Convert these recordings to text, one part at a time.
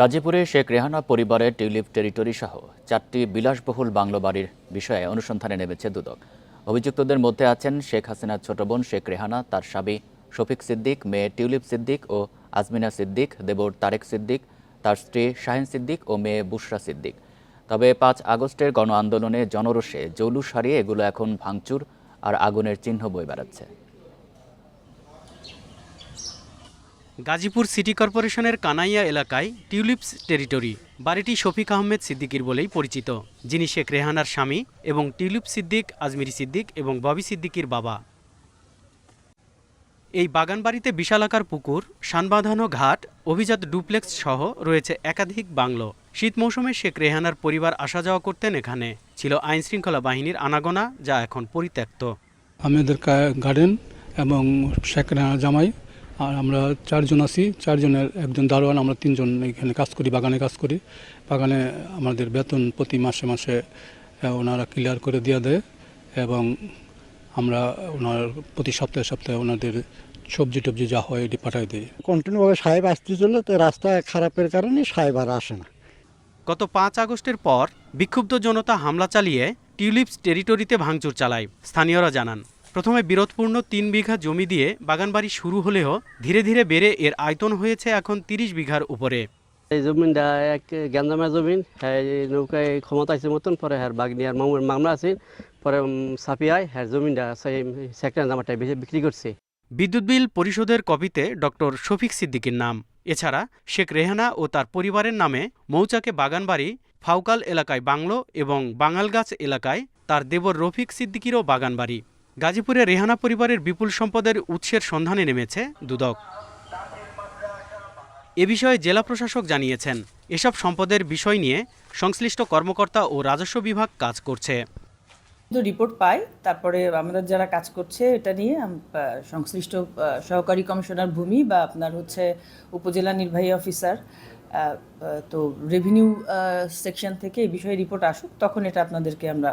গাজীপুরে শেখ রেহানা পরিবারের tulip territory সহ চারটি বিলাসবহুল বাংলো বাড়ির বিষয়ে অনুসন্ধানে নেমেছে দুদক। অভিযুক্তদের মধ্যে আছেন শেখ হাসিনার ছোট বোন শেখ রেহানা, তার স্বামী শফিক সিদ্দিক, মেয়ে টিউলিপ সিদ্দিক ও আজমিনা সিদ্দিক, দেবর তারেক সিদ্দিক, তার স্ত্রী শাহিন সিদ্দিক ও মেয়ে বুশরা সিদ্দিক। তবে পাঁচ আগস্টের গণ আন্দোলনে জনরোষে জৌলুস হারিয়ে এগুলো এখন ভাঙচুর আর আগুনের চিহ্ন বই বেড়াচ্ছে। গাজীপুর সিটি কর্পোরেশনের কানাইয়া এলাকায় টিউলিপস টেরিটরি। বাড়িটি শফিক আহমেদ সিদ্দিকির বলেই পরিচিত, যিনি শেখ রেহানার স্বামী এবং টিউলিপ সিদ্দিক, আজমিরি সিদ্দিক এবং ববি সিদ্দিকির বাবা। এই বাগান বাড়িতে বিশালাকার পুকুর, সানবাঁধানো ঘাট, অভিজাত ডুপ্লেক্স সহ রয়েছে একাধিক বাংলো। শীত মৌসুমে শেখ রেহানার পরিবার আসা যাওয়া করতেন এখানে। ছিল আইনশৃঙ্খলা বাহিনীর আনাগোনা, যা এখন পরিত্যক্ত। আমাদের গার্ডেন এবং শেখরা জামাই আর আমরা চারজন আছি চারজনের একজন দারোয়ান আমরা তিনজন এখানে কাজ করি বাগানে কাজ করি। বাগানে আমাদের বেতন প্রতি মাসে মাসে ওনারা ক্লিয়ার করে দিয়ে দেয় এবং আমরা ওনার প্রতি সপ্তাহে সপ্তাহে ওনাদের সবজি টবজি যা হয় এটি পাঠাই দিই। কন্টিনিউভাবে সাহেব আসতে চলে তো রাস্তা খারাপের কারণে সাহেব আর আসে না। গত পাঁচ আগস্টের পর বিক্ষুব্ধ জনতা হামলা চালিয়ে টিউলিপস টেরিটরিতে ভাঙচুর চালায়। স্থানীয়রা জানান। প্রথমে বিরোধপূর্ণ তিন বিঘা জমি দিয়ে বাগানবাড়ি শুরু হলেও ধীরে ধীরে বেড়ে এর আয়তন হয়েছে এখন তিরিশ বিঘার উপরে। এই জমিনটা এক গ্যাঞ্জামের জমিন হ্যাঁ নৌকায় ক্ষমতা আছে মতন পরে হ্যাঁ বাগনিয়ার মামুর মামলা আছে পরে সাপিয়ায় হ্যাঁ জমিনটা সেই সেক্টর জামাটা বিক্রি করছে। বিদ্যুৎ বিল পরিশোধের কপিতে ডক্টর শফিক সিদ্দিকীর নাম। এছাড়া শেখ রেহানা ও তার পরিবারের নামে মৌচাকে বাগানবাড়ি ফাউকাল এলাকায় বাংলো এবং বাঙালগাছ এলাকায় তার দেবর রফিক সিদ্দিকিরও বাগানবাড়ি। গাজীপুরে রেহানা পরিবারের বিপুল সম্পদের উৎসের সন্ধানে নেমেছে দুদক। এ বিষয়ে জেলা প্রশাসক জানিয়েছেন, এসব সম্পদের বিষয় নিয়ে সংশ্লিষ্ট কর্মকর্তা ও রাজস্ব বিভাগ কাজ করছে। রিপোর্ট পাই, তারপরে আমাদের যারা কাজ করছে এটা নিয়ে সংশ্লিষ্ট সহকারী কমিশনার ভূমি বা আপনার হচ্ছে উপজেলা নির্বাহী অফিসার তো রেভিনিউ সেকশন থেকে এই বিষয়ে রিপোর্ট আসুক, তখন এটা আপনাদেরকে আমরা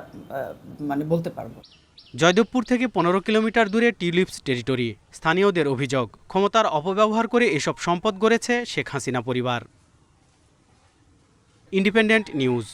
মানে বলতে পারব। জয়দেবপুর থেকে পনেরো কিলোমিটার দূরে টিউলিপস টেরিটরি, স্থানীয়দের অভিযোগ, ক্ষমতার অপব্যবহার করে এসব সম্পদ গড়েছে শেখ হাসিনা পরিবার। Independent News.